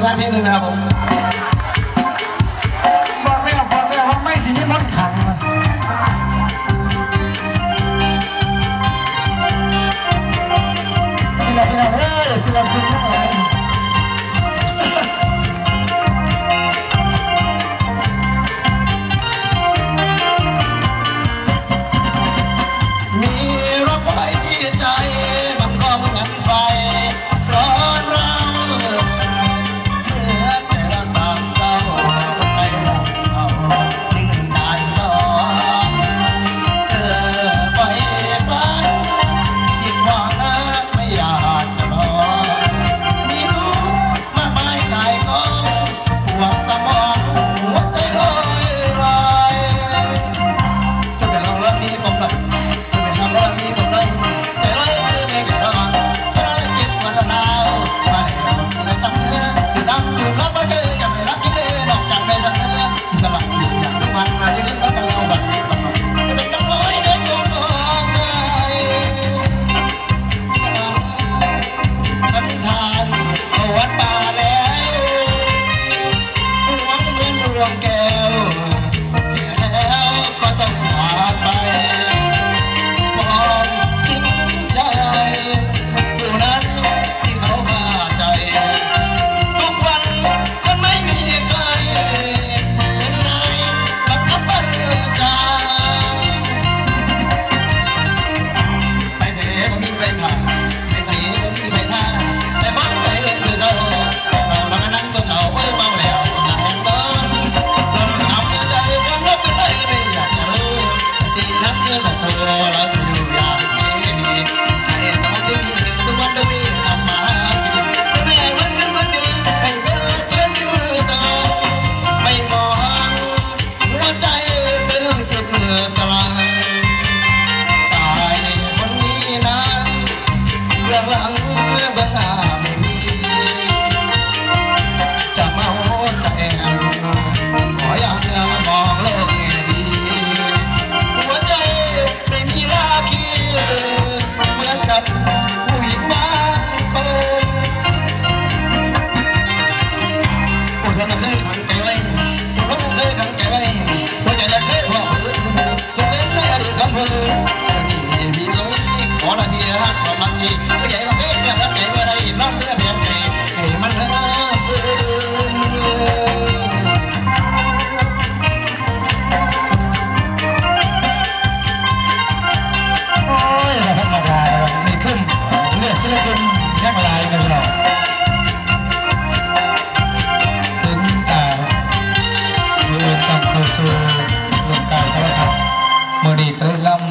घर में भी बनाओ Yeah.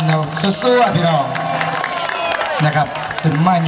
ครัสู้ๆพี่น้องนะครับถึงมาโย